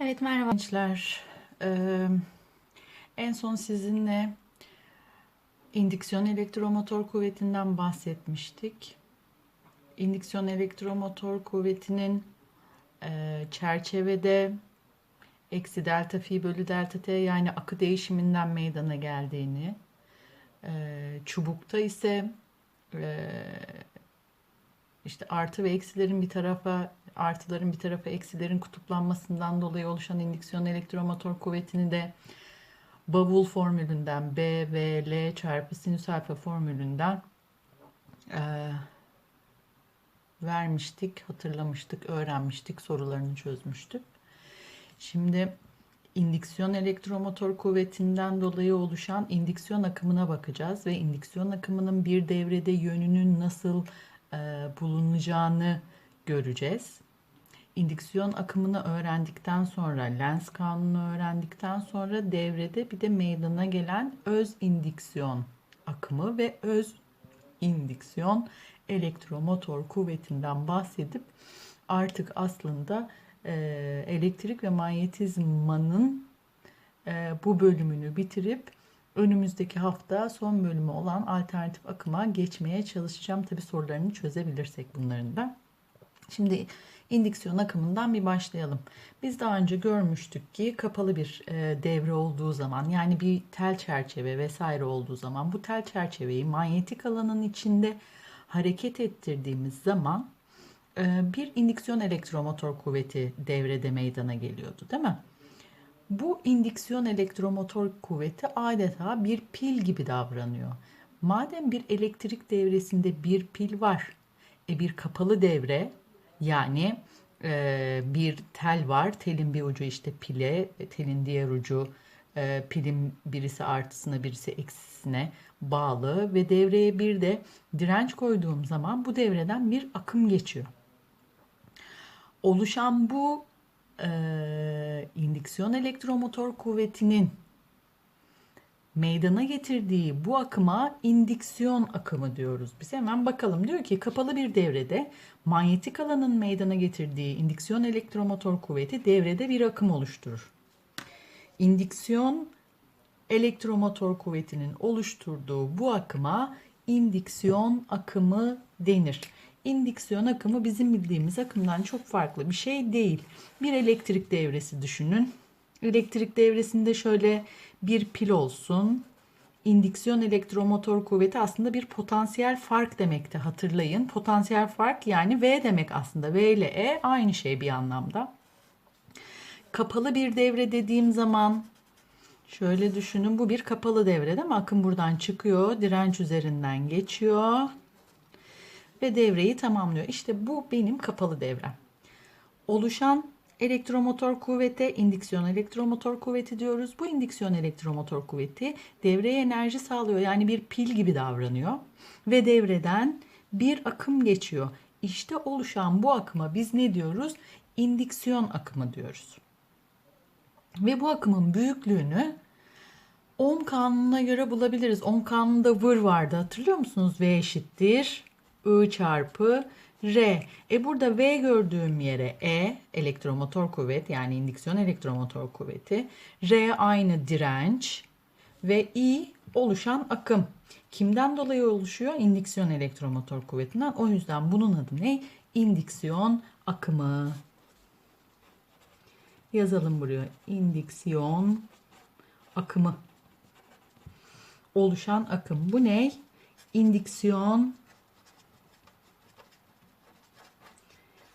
Evet merhaba gençler. Ee, en son sizinle indüksiyon elektromotor kuvvetinden bahsetmiştik. İndüksiyon elektromotor kuvvetinin e, çerçevede eksi delta fi bölü delta t yani akı değişiminden meydana geldiğini, e, çubukta ise e, işte artı ve eksilerin bir tarafa artıların bir tarafa eksilerin kutuplanmasından dolayı oluşan indüksiyon elektromotor kuvvetini de bavul formülünden B V L çarpı sinüs alfa formülünden e, vermiştik, hatırlamıştık, öğrenmiştik, sorularını çözmüştük. Şimdi indüksiyon elektromotor kuvvetinden dolayı oluşan indüksiyon akımına bakacağız ve indüksiyon akımının bir devrede yönünün nasıl bulunacağını göreceğiz. İndüksiyon akımını öğrendikten sonra, Lenz kanunu öğrendikten sonra devrede bir de meydana gelen öz indüksiyon akımı ve öz indüksiyon elektromotor kuvvetinden bahsedip artık aslında e, elektrik ve manyetizmanın e, bu bölümünü bitirip önümüzdeki hafta son bölümü olan alternatif akıma geçmeye çalışacağım. Tabi sorularını çözebilirsek bunların da. Şimdi indüksiyon akımından bir başlayalım. Biz daha önce görmüştük ki kapalı bir e, devre olduğu zaman yani bir tel çerçeve vesaire olduğu zaman bu tel çerçeveyi manyetik alanın içinde hareket ettirdiğimiz zaman e, bir indüksiyon elektromotor kuvveti devrede meydana geliyordu değil mi? Bu indüksiyon elektromotor kuvveti adeta bir pil gibi davranıyor. Madem bir elektrik devresinde bir pil var, e bir kapalı devre yani e, bir tel var, telin bir ucu işte pile, telin diğer ucu e, pilin birisi artısına birisi eksisine bağlı ve devreye bir de direnç koyduğum zaman bu devreden bir akım geçiyor. Oluşan bu e, indüksiyon elektromotor kuvvetinin meydana getirdiği bu akıma indüksiyon akımı diyoruz. Biz hemen bakalım. Diyor ki kapalı bir devrede manyetik alanın meydana getirdiği indüksiyon elektromotor kuvveti devrede bir akım oluşturur. İndüksiyon elektromotor kuvvetinin oluşturduğu bu akıma indüksiyon akımı denir. İndüksiyon akımı bizim bildiğimiz akımdan çok farklı bir şey değil. Bir elektrik devresi düşünün. Elektrik devresinde şöyle bir pil olsun. İndüksiyon elektromotor kuvveti aslında bir potansiyel fark demekti hatırlayın. Potansiyel fark yani V demek aslında. V ile E aynı şey bir anlamda. Kapalı bir devre dediğim zaman şöyle düşünün bu bir kapalı devre değil mi? Akım buradan çıkıyor, direnç üzerinden geçiyor ve devreyi tamamlıyor. İşte bu benim kapalı devrem. Oluşan elektromotor kuvvete indüksiyon elektromotor kuvveti diyoruz. Bu indüksiyon elektromotor kuvveti devreye enerji sağlıyor. Yani bir pil gibi davranıyor ve devreden bir akım geçiyor. İşte oluşan bu akıma biz ne diyoruz? İndüksiyon akımı diyoruz. Ve bu akımın büyüklüğünü Ohm kanununa göre bulabiliriz. Ohm kanununda vır vardı hatırlıyor musunuz? V eşittir I çarpı R. E burada V gördüğüm yere E elektromotor kuvvet yani indüksiyon elektromotor kuvveti. R aynı direnç ve I oluşan akım. Kimden dolayı oluşuyor? İndüksiyon elektromotor kuvvetinden. O yüzden bunun adı ne? İndüksiyon akımı. Yazalım buraya. İndüksiyon akımı. Oluşan akım. Bu ne? İndüksiyon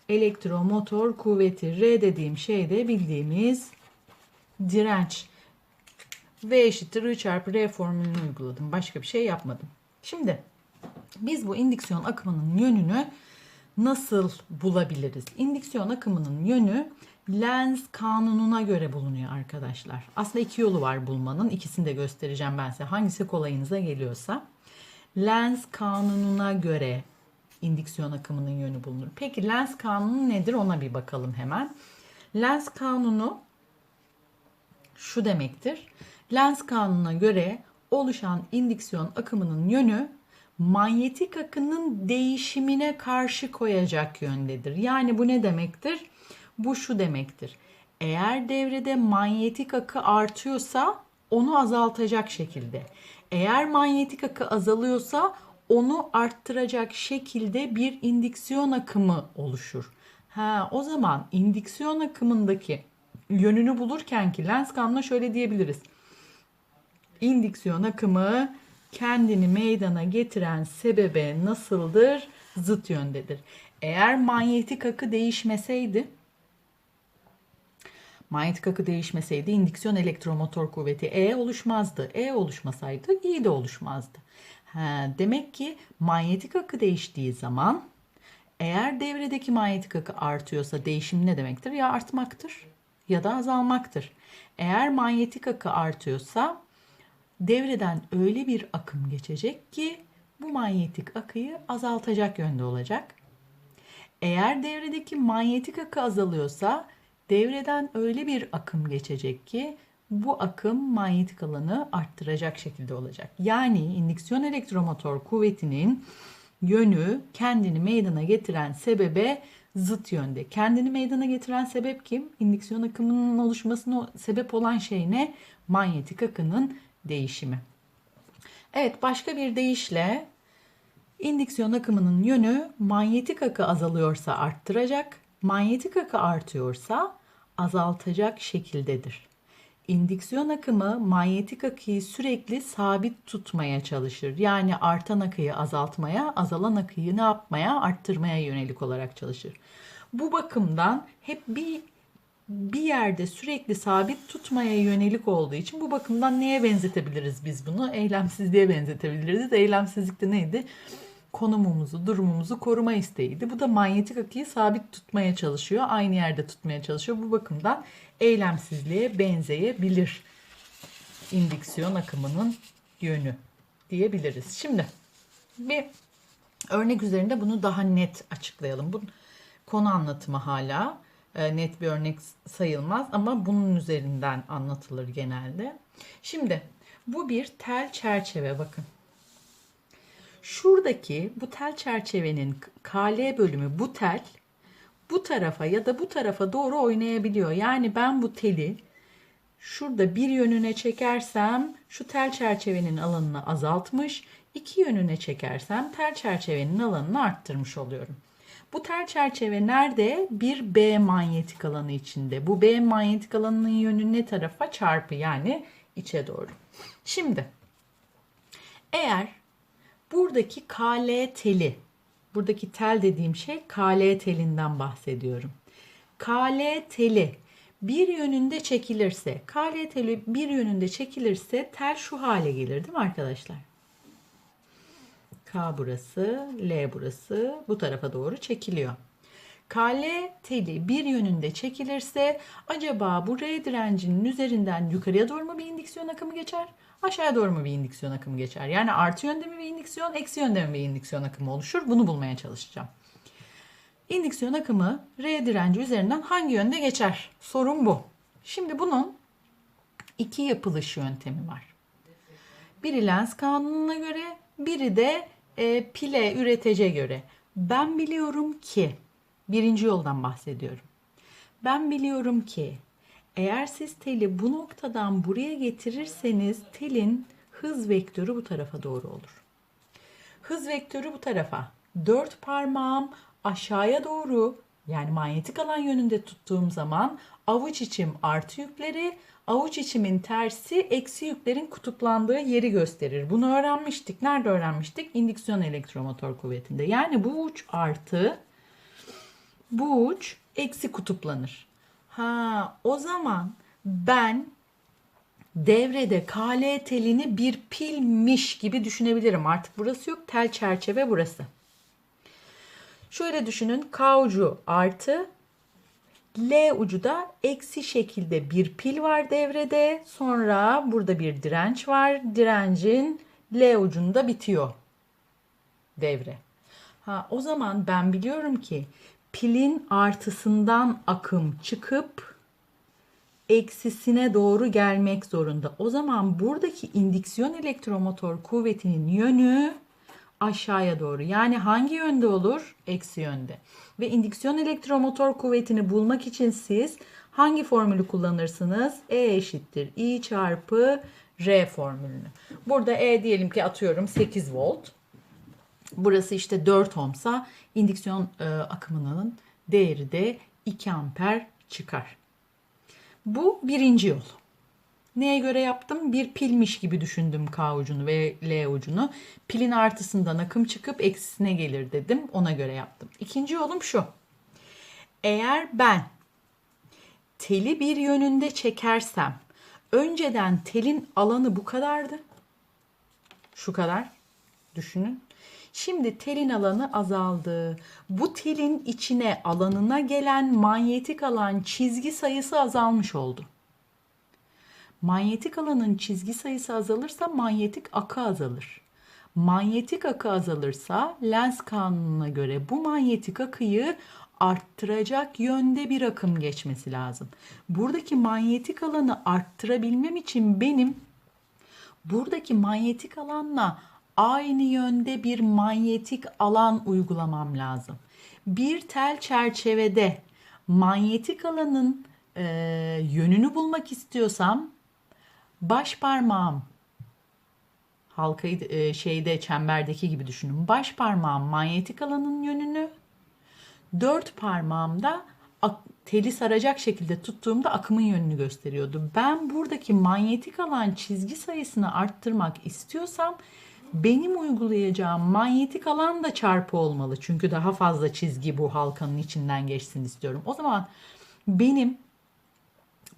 elektromotor kuvveti. R dediğim şey de bildiğimiz direnç. V eşittir I çarpı R formülünü uyguladım. Başka bir şey yapmadım. Şimdi biz bu indüksiyon akımının yönünü nasıl bulabiliriz? İndüksiyon akımının yönü Lenz kanununa göre bulunuyor arkadaşlar. Aslında iki yolu var bulmanın. İkisini de göstereceğim ben size. Hangisi kolayınıza geliyorsa. Lenz kanununa göre indüksiyon akımının yönü bulunur. Peki Lenz kanunu nedir ona bir bakalım hemen. Lenz kanunu şu demektir. Lenz kanununa göre oluşan indüksiyon akımının yönü manyetik akının değişimine karşı koyacak yöndedir. Yani bu ne demektir? Bu şu demektir. Eğer devrede manyetik akı artıyorsa onu azaltacak şekilde. Eğer manyetik akı azalıyorsa onu arttıracak şekilde bir indüksiyon akımı oluşur. Ha, o zaman indüksiyon akımındaki yönünü bulurken ki lens kanuna şöyle diyebiliriz. İndüksiyon akımı kendini meydana getiren sebebe nasıldır? Zıt yöndedir. Eğer manyetik akı değişmeseydi manyetik akı değişmeseydi indüksiyon elektromotor kuvveti E oluşmazdı. E oluşmasaydı I de oluşmazdı. Ha, demek ki manyetik akı değiştiği zaman eğer devredeki manyetik akı artıyorsa değişim ne demektir? Ya artmaktır ya da azalmaktır. Eğer manyetik akı artıyorsa devreden öyle bir akım geçecek ki bu manyetik akıyı azaltacak yönde olacak. Eğer devredeki manyetik akı azalıyorsa devreden öyle bir akım geçecek ki bu akım manyetik alanı arttıracak şekilde olacak. Yani indüksiyon elektromotor kuvvetinin yönü kendini meydana getiren sebebe zıt yönde. Kendini meydana getiren sebep kim? İndüksiyon akımının oluşmasına sebep olan şey ne? Manyetik akının değişimi. Evet başka bir deyişle indüksiyon akımının yönü manyetik akı azalıyorsa arttıracak, manyetik akı artıyorsa azaltacak şekildedir. İndüksiyon akımı manyetik akıyı sürekli sabit tutmaya çalışır. Yani artan akıyı azaltmaya, azalan akıyı ne yapmaya, arttırmaya yönelik olarak çalışır. Bu bakımdan hep bir bir yerde sürekli sabit tutmaya yönelik olduğu için bu bakımdan neye benzetebiliriz biz bunu? Eylemsizliğe benzetebiliriz. Eylemsizlik de neydi? Konumumuzu, durumumuzu koruma isteğiydi. Bu da manyetik akıyı sabit tutmaya çalışıyor. Aynı yerde tutmaya çalışıyor. Bu bakımdan eylemsizliğe benzeyebilir. İndüksiyon akımının yönü diyebiliriz. Şimdi bir örnek üzerinde bunu daha net açıklayalım. Bu konu anlatımı hala e, net bir örnek sayılmaz ama bunun üzerinden anlatılır genelde. Şimdi bu bir tel çerçeve bakın. Şuradaki bu tel çerçevenin KL bölümü bu tel bu tarafa ya da bu tarafa doğru oynayabiliyor. Yani ben bu teli şurada bir yönüne çekersem şu tel çerçevenin alanını azaltmış, iki yönüne çekersem tel çerçevenin alanını arttırmış oluyorum. Bu tel çerçeve nerede? Bir B manyetik alanı içinde. Bu B manyetik alanının yönü ne tarafa? Çarpı yani içe doğru. Şimdi eğer buradaki KL teli, buradaki tel dediğim şey KL telinden bahsediyorum. KL teli bir yönünde çekilirse, KL teli bir yönünde çekilirse tel şu hale gelir değil mi arkadaşlar? K burası, L burası bu tarafa doğru çekiliyor. KL teli bir yönünde çekilirse acaba bu R direncinin üzerinden yukarıya doğru mu bir indüksiyon akımı geçer? Aşağıya doğru mu bir indüksiyon akımı geçer? Yani artı yönde mi bir indüksiyon, eksi yönde mi bir indüksiyon akımı oluşur? Bunu bulmaya çalışacağım. İndüksiyon akımı R direnci üzerinden hangi yönde geçer? Sorun bu. Şimdi bunun iki yapılış yöntemi var. Biri Lenz kanununa göre, biri de e, pile üretece göre. Ben biliyorum ki, birinci yoldan bahsediyorum. Ben biliyorum ki eğer siz teli bu noktadan buraya getirirseniz telin hız vektörü bu tarafa doğru olur. Hız vektörü bu tarafa. Dört parmağım aşağıya doğru yani manyetik alan yönünde tuttuğum zaman avuç içim artı yükleri, avuç içimin tersi eksi yüklerin kutuplandığı yeri gösterir. Bunu öğrenmiştik. Nerede öğrenmiştik? İndüksiyon elektromotor kuvvetinde. Yani bu uç artı, bu uç eksi kutuplanır. Ha, o zaman ben devrede KL telini bir pilmiş gibi düşünebilirim. Artık burası yok. Tel çerçeve burası. Şöyle düşünün. K ucu artı L ucu da eksi şekilde bir pil var devrede. Sonra burada bir direnç var. Direncin L ucunda bitiyor devre. Ha, o zaman ben biliyorum ki pilin artısından akım çıkıp eksisine doğru gelmek zorunda. O zaman buradaki indüksiyon elektromotor kuvvetinin yönü aşağıya doğru. Yani hangi yönde olur? Eksi yönde. Ve indüksiyon elektromotor kuvvetini bulmak için siz hangi formülü kullanırsınız? E eşittir I çarpı R formülünü. Burada E diyelim ki atıyorum 8 volt. Burası işte 4 ohmsa indüksiyon e, akımının değeri de 2 amper çıkar. Bu birinci yol. Neye göre yaptım? Bir pilmiş gibi düşündüm K ucunu ve L ucunu. Pilin artısından akım çıkıp eksisine gelir dedim. Ona göre yaptım. İkinci yolum şu. Eğer ben teli bir yönünde çekersem önceden telin alanı bu kadardı. Şu kadar. Düşünün. Şimdi telin alanı azaldı. Bu telin içine alanına gelen manyetik alan çizgi sayısı azalmış oldu. Manyetik alanın çizgi sayısı azalırsa manyetik akı azalır. Manyetik akı azalırsa Lenz kanununa göre bu manyetik akıyı arttıracak yönde bir akım geçmesi lazım. Buradaki manyetik alanı arttırabilmem için benim buradaki manyetik alanla aynı yönde bir manyetik alan uygulamam lazım. Bir tel çerçevede manyetik alanın e, yönünü bulmak istiyorsam baş parmağım halkayı e, şeyde çemberdeki gibi düşünün. Baş parmağım manyetik alanın yönünü, dört parmağımda teli saracak şekilde tuttuğumda akımın yönünü gösteriyordu. Ben buradaki manyetik alan çizgi sayısını arttırmak istiyorsam benim uygulayacağım manyetik alan da çarpı olmalı. Çünkü daha fazla çizgi bu halkanın içinden geçsin istiyorum. O zaman benim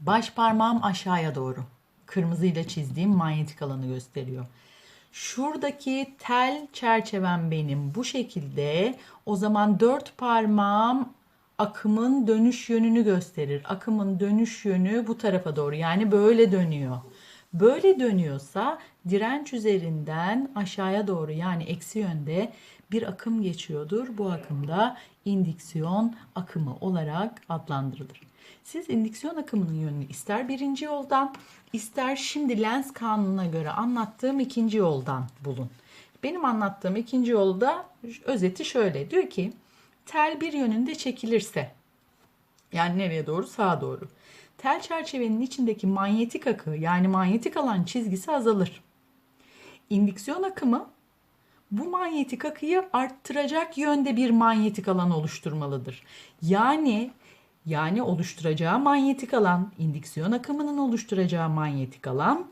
baş parmağım aşağıya doğru kırmızıyla çizdiğim manyetik alanı gösteriyor. Şuradaki tel çerçevem benim bu şekilde. O zaman dört parmağım akımın dönüş yönünü gösterir. Akımın dönüş yönü bu tarafa doğru yani böyle dönüyor. Böyle dönüyorsa direnç üzerinden aşağıya doğru yani eksi yönde bir akım geçiyordur. Bu akımda indüksiyon akımı olarak adlandırılır. Siz indüksiyon akımının yönünü ister birinci yoldan ister şimdi Lenz kanununa göre anlattığım ikinci yoldan bulun. Benim anlattığım ikinci yolda özeti şöyle. Diyor ki tel bir yönünde çekilirse yani nereye doğru? Sağa doğru. Tel çerçevenin içindeki manyetik akı yani manyetik alan çizgisi azalır. İndüksiyon akımı bu manyetik akıyı arttıracak yönde bir manyetik alan oluşturmalıdır. Yani yani oluşturacağı manyetik alan, indüksiyon akımının oluşturacağı manyetik alan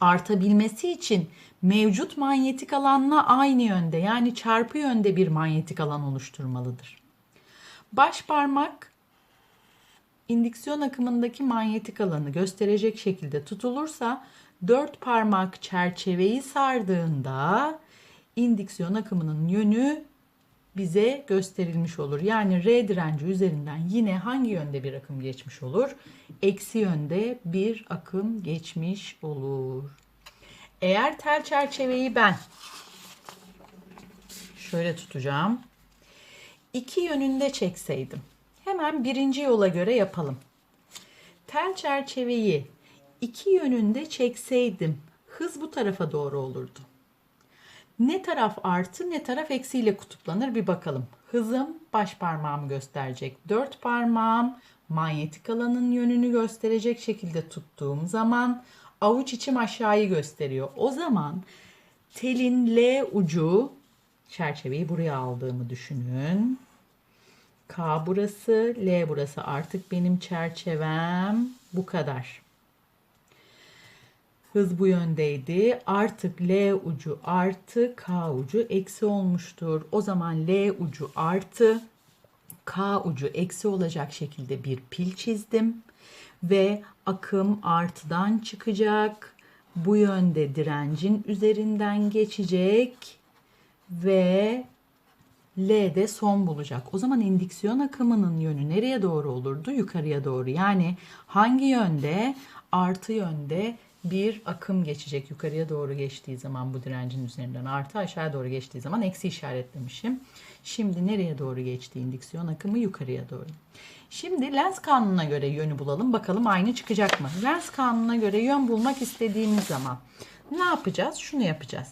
artabilmesi için mevcut manyetik alanla aynı yönde yani çarpı yönde bir manyetik alan oluşturmalıdır. Baş parmak indüksiyon akımındaki manyetik alanı gösterecek şekilde tutulursa dört parmak çerçeveyi sardığında indüksiyon akımının yönü bize gösterilmiş olur. Yani R direnci üzerinden yine hangi yönde bir akım geçmiş olur? Eksi yönde bir akım geçmiş olur. Eğer tel çerçeveyi ben şöyle tutacağım. İki yönünde çekseydim. Hemen birinci yola göre yapalım. Tel çerçeveyi iki yönünde çekseydim hız bu tarafa doğru olurdu. Ne taraf artı ne taraf eksiyle kutuplanır bir bakalım. Hızım baş parmağımı gösterecek. Dört parmağım manyetik alanın yönünü gösterecek şekilde tuttuğum zaman avuç içim aşağıyı gösteriyor. O zaman telin L ucu çerçeveyi buraya aldığımı düşünün. K burası, L burası. Artık benim çerçevem bu kadar. Hız bu yöndeydi. Artık L ucu artı K ucu eksi olmuştur. O zaman L ucu artı K ucu eksi olacak şekilde bir pil çizdim. Ve akım artıdan çıkacak. Bu yönde direncin üzerinden geçecek. Ve L'de son bulacak. O zaman indüksiyon akımının yönü nereye doğru olurdu? Yukarıya doğru. Yani hangi yönde? Artı yönde bir akım geçecek yukarıya doğru geçtiği zaman bu direncin üzerinden artı aşağı doğru geçtiği zaman eksi işaretlemişim. Şimdi nereye doğru geçti indüksiyon akımı yukarıya doğru. Şimdi Lenz kanununa göre yönü bulalım. Bakalım aynı çıkacak mı? Lenz kanununa göre yön bulmak istediğimiz zaman ne yapacağız? Şunu yapacağız.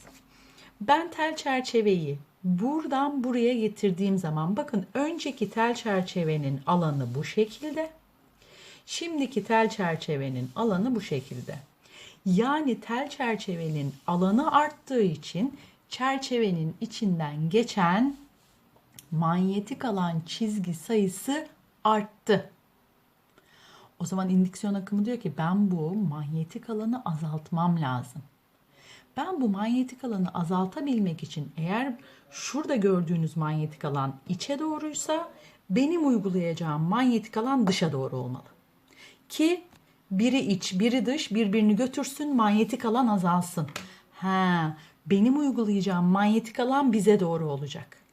Ben tel çerçeveyi buradan buraya getirdiğim zaman bakın önceki tel çerçevenin alanı bu şekilde. Şimdiki tel çerçevenin alanı bu şekilde. Yani tel çerçevenin alanı arttığı için çerçevenin içinden geçen manyetik alan çizgi sayısı arttı. O zaman indüksiyon akımı diyor ki ben bu manyetik alanı azaltmam lazım. Ben bu manyetik alanı azaltabilmek için eğer şurada gördüğünüz manyetik alan içe doğruysa benim uygulayacağım manyetik alan dışa doğru olmalı. Ki biri iç, biri dış birbirini götürsün, manyetik alan azalsın. Ha, benim uygulayacağım manyetik alan bize doğru olacak.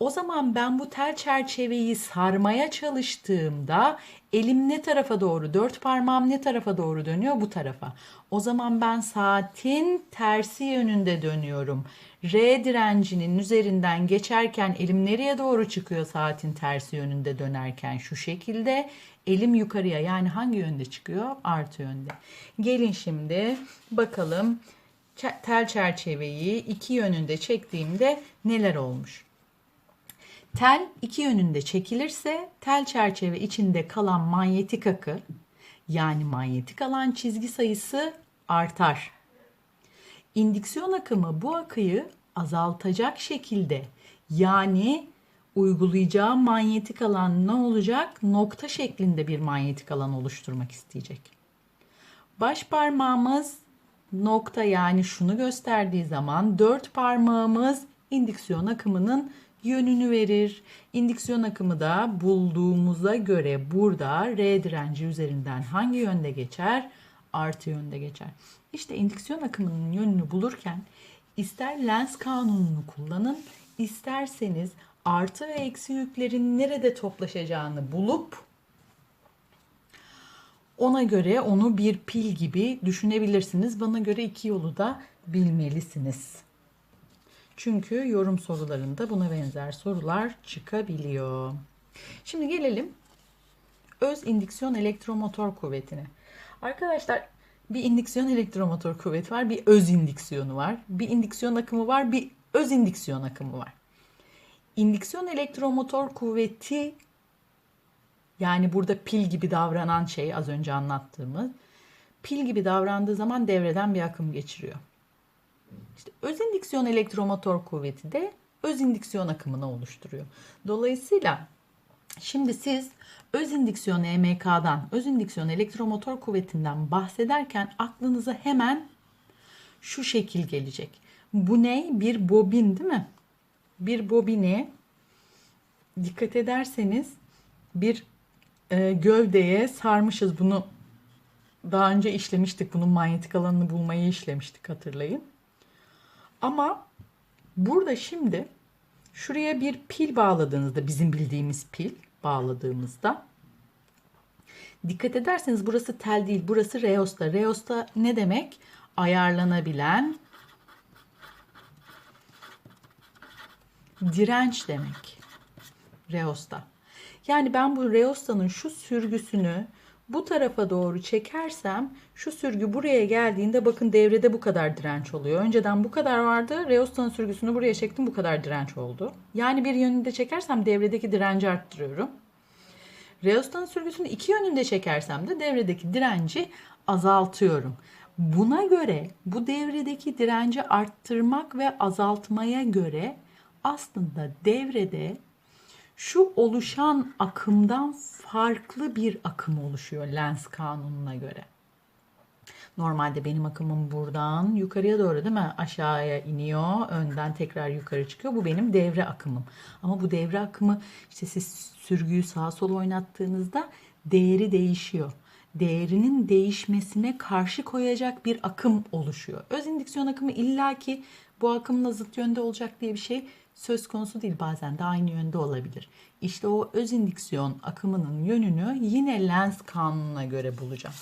O zaman ben bu tel çerçeveyi sarmaya çalıştığımda elim ne tarafa doğru, dört parmağım ne tarafa doğru dönüyor? Bu tarafa. O zaman ben saatin tersi yönünde dönüyorum. R direncinin üzerinden geçerken elim nereye doğru çıkıyor saatin tersi yönünde dönerken? Şu şekilde elim yukarıya yani hangi yönde çıkıyor? Artı yönde. Gelin şimdi bakalım tel çerçeveyi iki yönünde çektiğimde neler olmuş? Tel iki yönünde çekilirse tel çerçeve içinde kalan manyetik akı yani manyetik alan çizgi sayısı artar. İndüksiyon akımı bu akıyı azaltacak şekilde yani uygulayacağı manyetik alan ne olacak? Nokta şeklinde bir manyetik alan oluşturmak isteyecek. Baş parmağımız nokta yani şunu gösterdiği zaman dört parmağımız indüksiyon akımının yönünü verir. İndüksiyon akımı da bulduğumuza göre burada R direnci üzerinden hangi yönde geçer? Artı yönde geçer. İşte indüksiyon akımının yönünü bulurken ister lens kanununu kullanın, isterseniz artı ve eksi yüklerin nerede toplaşacağını bulup ona göre onu bir pil gibi düşünebilirsiniz. Bana göre iki yolu da bilmelisiniz. Çünkü yorum sorularında buna benzer sorular çıkabiliyor. Şimdi gelelim öz indüksiyon elektromotor kuvvetine. Arkadaşlar bir indüksiyon elektromotor kuvveti var, bir öz indüksiyonu var. Bir indüksiyon akımı var, bir öz indüksiyon akımı var. İndüksiyon elektromotor kuvveti yani burada pil gibi davranan şey az önce anlattığımız pil gibi davrandığı zaman devreden bir akım geçiriyor. İşte öz indüksiyon elektromotor kuvveti de öz indüksiyon akımını oluşturuyor. Dolayısıyla şimdi siz öz indüksiyon EMK'dan, öz indüksiyon elektromotor kuvvetinden bahsederken aklınıza hemen şu şekil gelecek. Bu ne? Bir bobin değil mi? Bir bobini dikkat ederseniz bir e, gövdeye sarmışız. Bunu daha önce işlemiştik. Bunun manyetik alanını bulmayı işlemiştik hatırlayın. Ama burada şimdi şuraya bir pil bağladığınızda bizim bildiğimiz pil bağladığımızda dikkat ederseniz burası tel değil burası reosta. Reosta ne demek? Ayarlanabilen direnç demek. Reosta. Yani ben bu reostanın şu sürgüsünü bu tarafa doğru çekersem şu sürgü buraya geldiğinde bakın devrede bu kadar direnç oluyor. Önceden bu kadar vardı. Reostanın sürgüsünü buraya çektim bu kadar direnç oldu. Yani bir yönünde çekersem devredeki direnci arttırıyorum. Reostanın sürgüsünü iki yönünde çekersem de devredeki direnci azaltıyorum. Buna göre bu devredeki direnci arttırmak ve azaltmaya göre aslında devrede şu oluşan akımdan farklı bir akım oluşuyor lens kanununa göre. Normalde benim akımım buradan yukarıya doğru değil mi? Aşağıya iniyor, önden tekrar yukarı çıkıyor. Bu benim devre akımım. Ama bu devre akımı işte siz sürgüyü sağa sola oynattığınızda değeri değişiyor. Değerinin değişmesine karşı koyacak bir akım oluşuyor. Öz indüksiyon akımı illaki bu akımla zıt yönde olacak diye bir şey söz konusu değil bazen de aynı yönde olabilir. İşte o öz indüksiyon akımının yönünü yine lens kanununa göre bulacağım.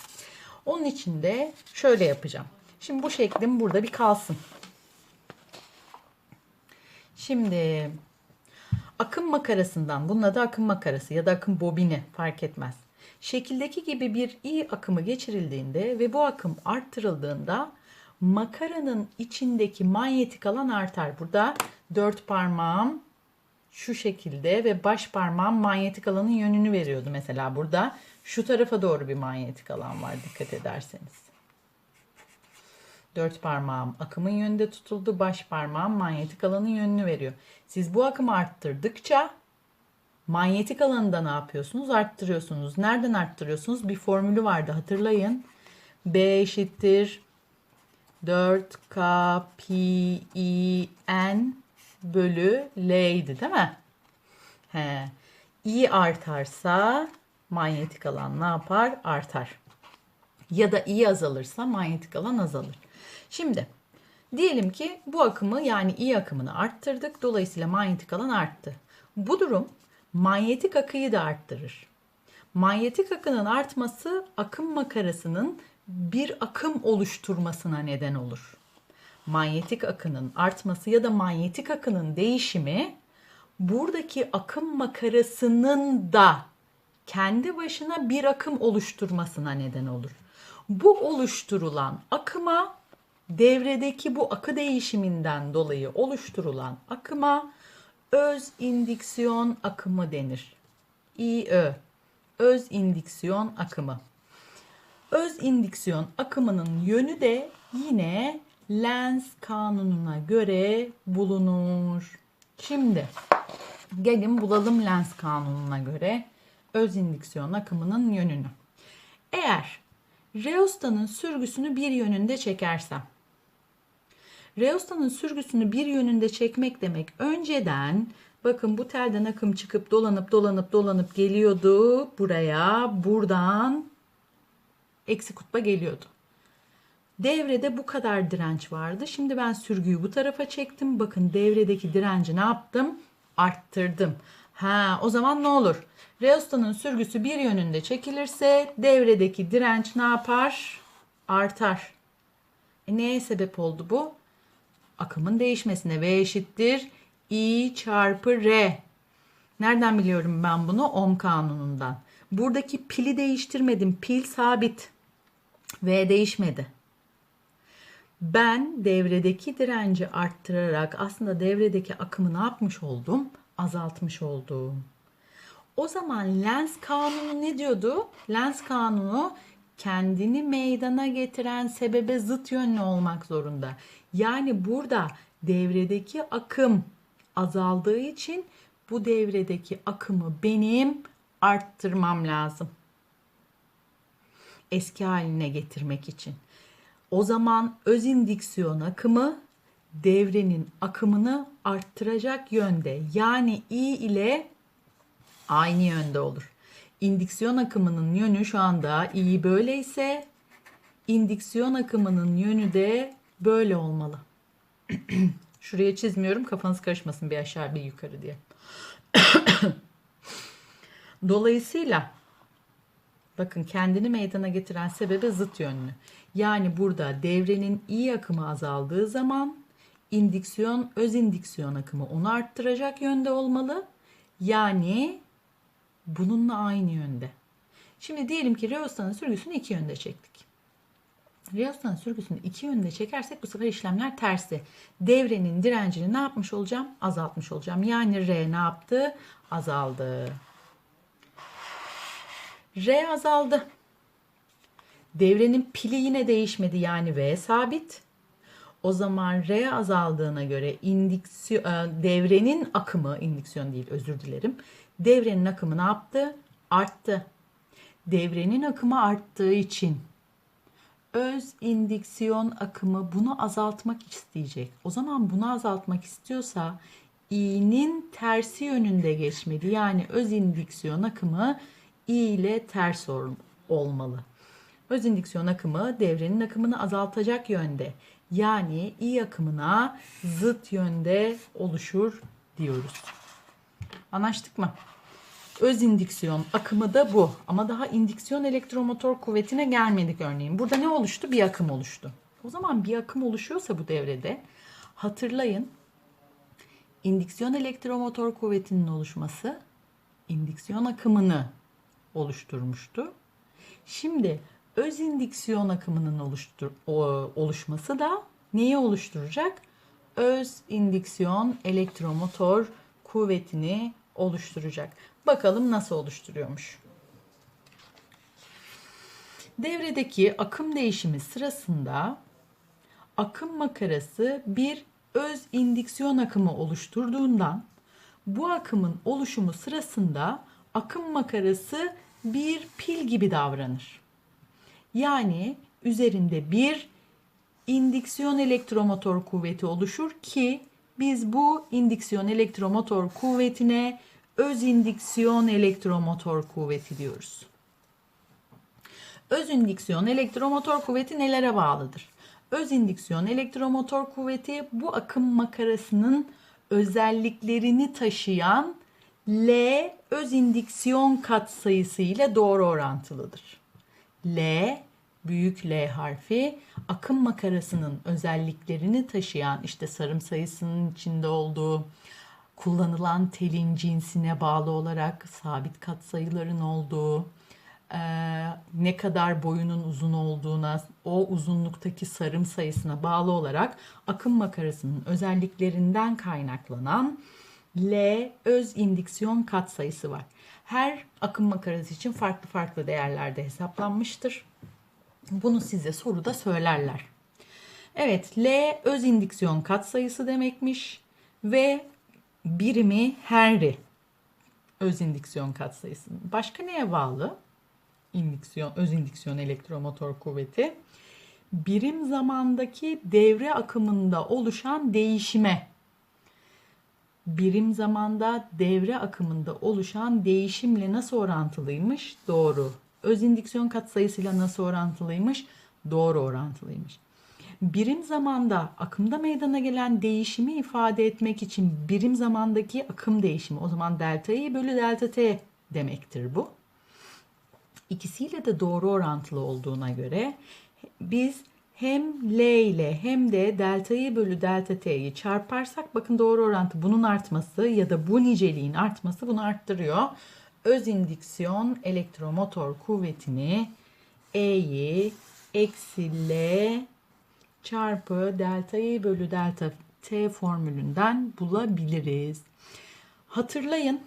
Onun için de şöyle yapacağım. Şimdi bu şeklim burada bir kalsın. Şimdi akım makarasından, bunun adı akım makarası ya da akım bobini fark etmez. Şekildeki gibi bir i akımı geçirildiğinde ve bu akım arttırıldığında makaranın içindeki manyetik alan artar. Burada dört parmağım şu şekilde ve baş parmağım manyetik alanın yönünü veriyordu mesela burada. Şu tarafa doğru bir manyetik alan var dikkat ederseniz. Dört parmağım akımın yönünde tutuldu. Baş parmağım manyetik alanın yönünü veriyor. Siz bu akımı arttırdıkça manyetik alanı da ne yapıyorsunuz? Arttırıyorsunuz. Nereden arttırıyorsunuz? Bir formülü vardı hatırlayın. B eşittir 4K P I N bölü L'ydi değil mi? He. I artarsa manyetik alan ne yapar? Artar. Ya da I azalırsa manyetik alan azalır. Şimdi diyelim ki bu akımı yani I akımını arttırdık. Dolayısıyla manyetik alan arttı. Bu durum manyetik akıyı da arttırır. Manyetik akının artması akım makarasının bir akım oluşturmasına neden olur. Manyetik akının artması ya da manyetik akının değişimi buradaki akım makarasının da kendi başına bir akım oluşturmasına neden olur. Bu oluşturulan akıma devredeki bu akı değişiminden dolayı oluşturulan akıma öz indiksiyon akımı denir. İÖ öz indiksiyon akımı. Öz indiksiyon akımının yönü de yine Lenz kanununa göre bulunur. Şimdi gelin bulalım Lenz kanununa göre öz indiksiyon akımının yönünü. Eğer Reosta'nın sürgüsünü bir yönünde çekersem Reosta'nın sürgüsünü bir yönünde çekmek demek önceden bakın bu telden akım çıkıp dolanıp dolanıp dolanıp geliyordu buraya buradan eksi kutba geliyordu. Devrede bu kadar direnç vardı. Şimdi ben sürgüyü bu tarafa çektim. Bakın devredeki direnci ne yaptım? Arttırdım. Ha, o zaman ne olur? Reosta'nın sürgüsü bir yönünde çekilirse devredeki direnç ne yapar? Artar. E neye sebep oldu bu? Akımın değişmesine V eşittir I çarpı R. Nereden biliyorum ben bunu? Ohm kanunundan. Buradaki pili değiştirmedim. Pil sabit. V değişmedi. Ben devredeki direnci arttırarak aslında devredeki akımı ne yapmış oldum? Azaltmış oldum. O zaman Lenz kanunu ne diyordu? Lenz kanunu kendini meydana getiren sebebe zıt yönlü olmak zorunda. Yani burada devredeki akım azaldığı için bu devredeki akımı benim arttırmam lazım. Eski haline getirmek için. O zaman öz indüksiyon akımı devrenin akımını arttıracak yönde. Yani I ile aynı yönde olur. İndüksiyon akımının yönü şu anda I böyleyse indüksiyon akımının yönü de böyle olmalı. Şuraya çizmiyorum kafanız karışmasın bir aşağı bir yukarı diye. Dolayısıyla bakın kendini meydana getiren sebebe zıt yönlü. Yani burada devrenin iyi akımı azaldığı zaman indüksiyon, öz indüksiyon akımı onu arttıracak yönde olmalı. Yani bununla aynı yönde. Şimdi diyelim ki Reosta'nın sürgüsünü iki yönde çektik. Reosta'nın sürgüsünü iki yönde çekersek bu sefer işlemler tersi. Devrenin direncini ne yapmış olacağım? Azaltmış olacağım. Yani R ne yaptı? Azaldı. R azaldı. Devrenin pili yine değişmedi yani V sabit. O zaman R azaldığına göre indüksiyon, devrenin akımı, indüksiyon değil özür dilerim. Devrenin akımı ne yaptı? Arttı. Devrenin akımı arttığı için öz indüksiyon akımı bunu azaltmak isteyecek. O zaman bunu azaltmak istiyorsa i'nin tersi yönünde geçmeli. Yani öz indüksiyon akımı i ile ters olmalı. Öz indüksiyon akımı devrenin akımını azaltacak yönde. Yani i akımına zıt yönde oluşur diyoruz. Anlaştık mı? Öz indüksiyon akımı da bu. Ama daha indüksiyon elektromotor kuvvetine gelmedik örneğin. Burada ne oluştu? Bir akım oluştu. O zaman bir akım oluşuyorsa bu devrede hatırlayın indüksiyon elektromotor kuvvetinin oluşması indüksiyon akımını oluşturmuştu. Şimdi öz indüksiyon akımının oluştur, oluşması da neyi oluşturacak? Öz indüksiyon elektromotor kuvvetini oluşturacak. Bakalım nasıl oluşturuyormuş. Devredeki akım değişimi sırasında akım makarası bir öz indüksiyon akımı oluşturduğundan bu akımın oluşumu sırasında akım makarası bir pil gibi davranır. Yani üzerinde bir indüksiyon elektromotor kuvveti oluşur ki biz bu indüksiyon elektromotor kuvvetine öz indüksiyon elektromotor kuvveti diyoruz. Öz indüksiyon elektromotor kuvveti nelere bağlıdır? Öz indüksiyon elektromotor kuvveti bu akım makarasının özelliklerini taşıyan L öz indüksiyon katsayısı ile doğru orantılıdır. L büyük L harfi akım makarasının özelliklerini taşıyan işte sarım sayısının içinde olduğu kullanılan telin cinsine bağlı olarak sabit katsayıların olduğu e, ne kadar boyunun uzun olduğuna o uzunluktaki sarım sayısına bağlı olarak akım makarasının özelliklerinden kaynaklanan L öz indüksiyon katsayısı var. Her akım makarası için farklı farklı değerlerde hesaplanmıştır. Bunu size soruda söylerler. Evet, L öz indüksiyon katsayısı demekmiş ve birimi Henry öz indüksiyon katsayısı. Başka neye bağlı? İndüksiyon, öz indüksiyon elektromotor kuvveti. Birim zamandaki devre akımında oluşan değişime birim zamanda devre akımında oluşan değişimle nasıl orantılıymış? Doğru. Öz indüksiyon katsayısıyla nasıl orantılıymış? Doğru orantılıymış. Birim zamanda akımda meydana gelen değişimi ifade etmek için birim zamandaki akım değişimi o zaman delta I bölü delta T demektir bu. İkisiyle de doğru orantılı olduğuna göre biz hem L ile hem de delta I bölü delta T'yi çarparsak bakın doğru orantı bunun artması ya da bu niceliğin artması bunu arttırıyor. Öz indüksiyon elektromotor kuvvetini E'yi eksi L çarpı delta I bölü delta T formülünden bulabiliriz. Hatırlayın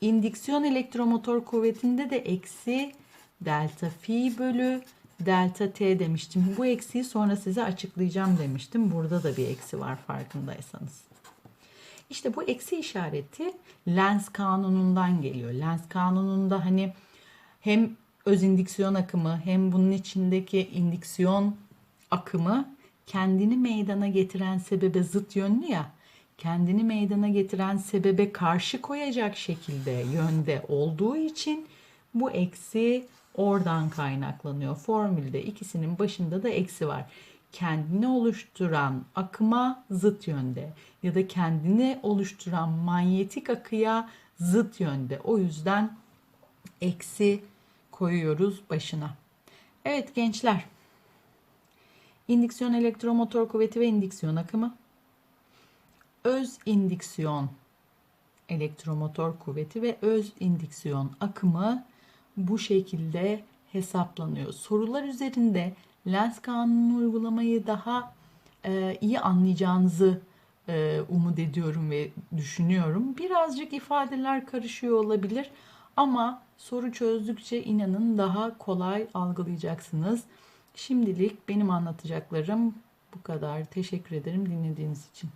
indüksiyon elektromotor kuvvetinde de eksi delta fi bölü delta t demiştim. Bu eksiği sonra size açıklayacağım demiştim. Burada da bir eksi var farkındaysanız. İşte bu eksi işareti Lenz kanunundan geliyor. Lenz kanununda hani hem öz indüksiyon akımı hem bunun içindeki indüksiyon akımı kendini meydana getiren sebebe zıt yönlü ya kendini meydana getiren sebebe karşı koyacak şekilde yönde olduğu için bu eksi oradan kaynaklanıyor. Formülde ikisinin başında da eksi var. Kendini oluşturan akıma zıt yönde ya da kendini oluşturan manyetik akıya zıt yönde. O yüzden eksi koyuyoruz başına. Evet gençler. İndüksiyon elektromotor kuvveti ve indüksiyon akımı. Öz indüksiyon elektromotor kuvveti ve öz indüksiyon akımı bu şekilde hesaplanıyor. Sorular üzerinde Lenz kanunu uygulamayı daha e, iyi anlayacağınızı e, umut ediyorum ve düşünüyorum. Birazcık ifadeler karışıyor olabilir ama soru çözdükçe inanın daha kolay algılayacaksınız. Şimdilik benim anlatacaklarım bu kadar. Teşekkür ederim dinlediğiniz için.